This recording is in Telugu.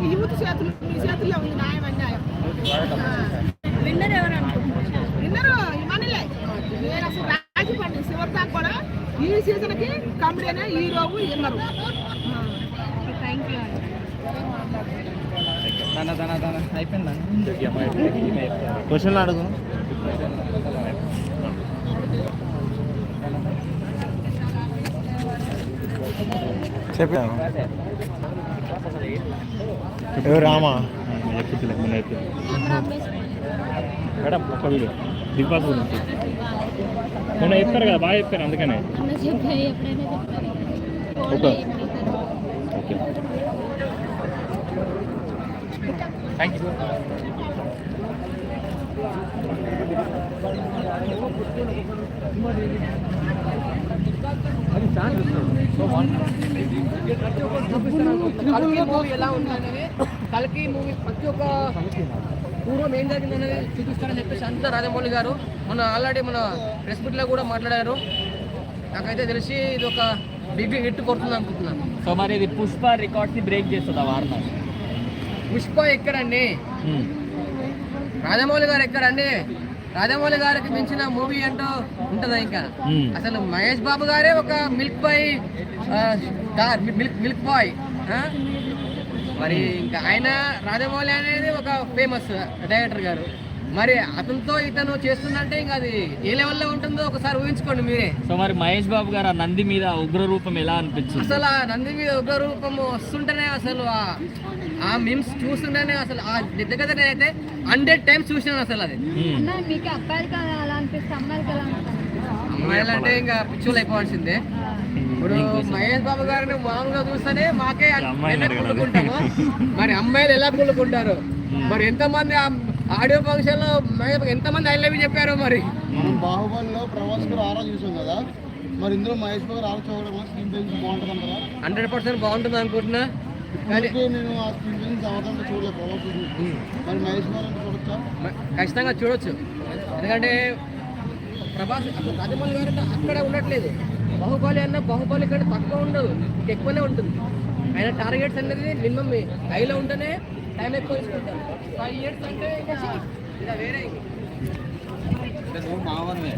ఈ యూత్ చేతులు మీ చేతుల్లో ఉంది న్యాయం అన్యాయం. విన్నర్ ఎవరు అనుకుంటున్నారు? విన్నరు. మనలే నేను అసలు రాజీ పండి శివర్ కూడా ఈ సీజన్కి కంపెనీ హీరోవు విన్నరు. థ్యాంక్ యూ తన తన తన. అయిపోయిందా? క్వశ్చన్లు అడుగు చెప్పాను ఎవరు రామా మేడం ఒక్క వీడియో బిగ్ బాస్ గురించి మొన్న చెప్పారు కదా బాగా చెప్పారు అందుకనే అన్న చెప్పాయి ఎప్పుడైనా చెప్తాను ఓకే. ఓకే థ్యాంక్ యూ కల్కి మూవీ ఎలా ఉంది కల్కి మూవీ ప్రతి ఒక్క పూర్వం ఏం జరిగిందనేది చూపిస్తారని చెప్పేసి అంతా రాజమౌళి గారు మన ఆల్రెడీ మన ప్రెస్ మీట్లో కూడా మాట్లాడారు నాకైతే తెలిసి ఇది ఒక బిగ్ హిట్ కొడుతుంది అనుకుంటున్నాను సో మరి ఇది పుష్ప రికార్డ్స్ని బ్రేక్ చేస్తుంది ఆ వార్త పుష్ప ఎక్కడండి రాజమౌళి గారు ఎక్కడండి రాజమౌళి గారికి మించిన మూవీ అంటూ ఉంటుందా ఇంకా? అసలు మహేష్ బాబు గారే ఒక milk boy star milk milk boy మరి ఇంకా ఆయన రాజమౌళి అనేది ఒక ఫేమస్ డైరెక్టర్ గారు. మరి అతనితో ఇతను చేస్తుందంటే ఇంకా అది ఏ లెవెల్లో ఉంటుందో ఒకసారి ఊహించుకోండి మీరే. సో మరి మహేష్ బాబు గారు ఆ నంది మీద ఉగ్ర రూపం ఎలా అనిపించింది? అసలు ఆ నంది మీద ఉగ్ర రూపము వస్తుంటేనే అసలు ఆ- ఆ మిమ్స్ చూస్తుంటేనే అసలు ఆ దగ్గర అయితే హండ్రెడ్ టైమ్స్ చూసినాను అసలు అది. అన్న మీకు అబ్బాయిలకి అలా అనిపిస్తే అమ్మాయిలకి ఎలా అనిపిస్తుంది అమ్మాయిలు అంటే ఇంకా పిచ్చులు అయిపోవాల్సిందే. ఇప్పుడు మహేష్ బాబు గారిని మామూలుగా చూస్తేనే మాకే అమ్మాయిని ఎలా కుళ్ళుకుంటాము మరి అమ్మాయిలు ఎలా కుళ్ళుకుంటారు మరి ఎంతమంది ఆడియో ఫంక్షన్లో ఎంతమంది ఐ లవ్ చెప్పారు మరి? మనం బాహుబలిలో ప్రవాస్ గారు ఆరా చూసాం కదా. మరి ఇందులో మహేష్ బాబు ఆరా చూడడం స్క్రీన్ బాగుంటుంది అంటారా హండ్రెడ్ పర్సెంట్ బాగుంటుంది అనుకుంటున్నా. నేను ఆ స్క్రీన్ చూడలేదు ప్రభాస్. మరి మహేష్ బాబు చూడొచ్చా? ఖచ్చితంగా చూడొచ్చు. ఎందుకంటే ప్రభాస్ అసలు రాజమౌళి గారు అక్కడే ఉండట్లేదు. బాహుబలి అన్న బాహుబలి కంటే తక్కువ ఉండదు. ఎక్కువనే ఉంటుంది. ఆయన టార్గెట్స్ అనేది మినిమం హైలో ఉంటేనే టైం ఎక్కువ తీసుకుంటారు ఫైవ్ ఇయర్స్ అంటే ఇంకా ఇలా వేరే. నువ్వు మావన్వే